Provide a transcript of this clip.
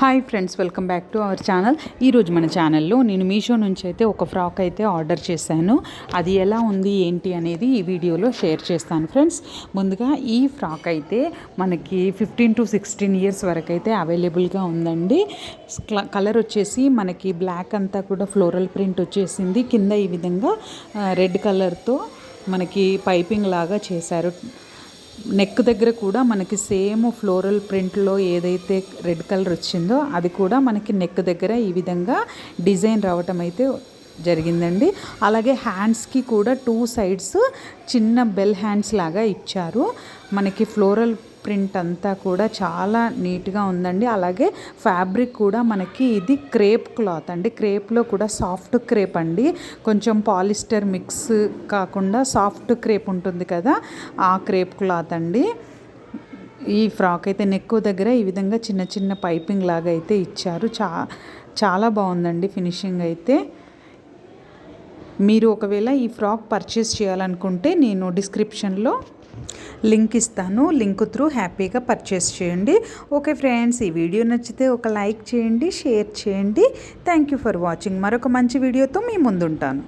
Hi friends welcome back to our channel ఈరోజు మన ఛానల్లో నేను మీషో నుంచి అయితే ఒక ఫ్రాక్ అయితే ఆర్డర్ చేశాను. అది ఎలా ఉంది ఏంటి అనేది ఈ వీడియోలో షేర్ చేస్తాను ఫ్రెండ్స్ ముందుగా ఈ ఫ్రాక్ అయితే మనకి ఫిఫ్టీన్ టు సిక్స్టీన్ ఇయర్స్ వరకు అయితే అవైలబుల్గా ఉందండి. కలర్ వచ్చేసి మనకి బ్లాక్ అంతా కూడా ఫ్లోరల్ ప్రింట్ వచ్చేసింది. కింద ఈ విధంగా రెడ్ కలర్తో మనకి పైపింగ్ లాగా చేశారు. నెక్ దగ్గర కూడా మనకి సేమ్ ఫ్లోరల్ ప్రింట్లో ఏదైతే రెడ్ కలర్ వచ్చిందో అది కూడా మనకి నెక్ దగ్గర ఈ విధంగా డిజైన్ రావటం అయితే జరిగిందండి. అలాగే హ్యాండ్స్కి కూడా టూ సైడ్స్ చిన్న బెల్ హ్యాండ్స్ లాగా ఇచ్చారు. మనకి ఫ్లోరల్ ప్రింట్ అంతా కూడా చాలా నీట్గా ఉందండి. అలాగే ఫ్యాబ్రిక్ కూడా మనకి ఇది క్రేప్ క్లాత్ అండి. క్రేప్లో కూడా సాఫ్ట్ క్రేప్ అండి. కొంచెం పాలిస్టర్ మిక్స్ కాకుండా సాఫ్ట్ క్రేప్ ఉంటుంది కదా ఆ క్రేప్ క్లాత్ అండి. ఈ ఫ్రాక్ అయితే నెక్ దగ్గర ఈ విధంగా చిన్న చిన్న పైపింగ్ లాగా అయితే ఇచ్చారు. చా చాలా బాగుందండి ఫినిషింగ్ అయితే. మీరు ఒకవేళ ఈ ఫ్రాక్ పర్చేస్ చేయాలనుకుంటే నేను డిస్క్రిప్షన్లో లింక్ ఇస్తాను. లింక్ త్రూ హ్యాపీగా పర్చేస్ చేయండి. ఓకే ఫ్రెండ్స్ ఈ వీడియో నచ్చితే ఒక లైక్ చేయండి షేర్ చేయండి. థ్యాంక్ యూ ఫర్ వాచింగ్ మరొక మంచి వీడియోతో మీ ముందుంటాను.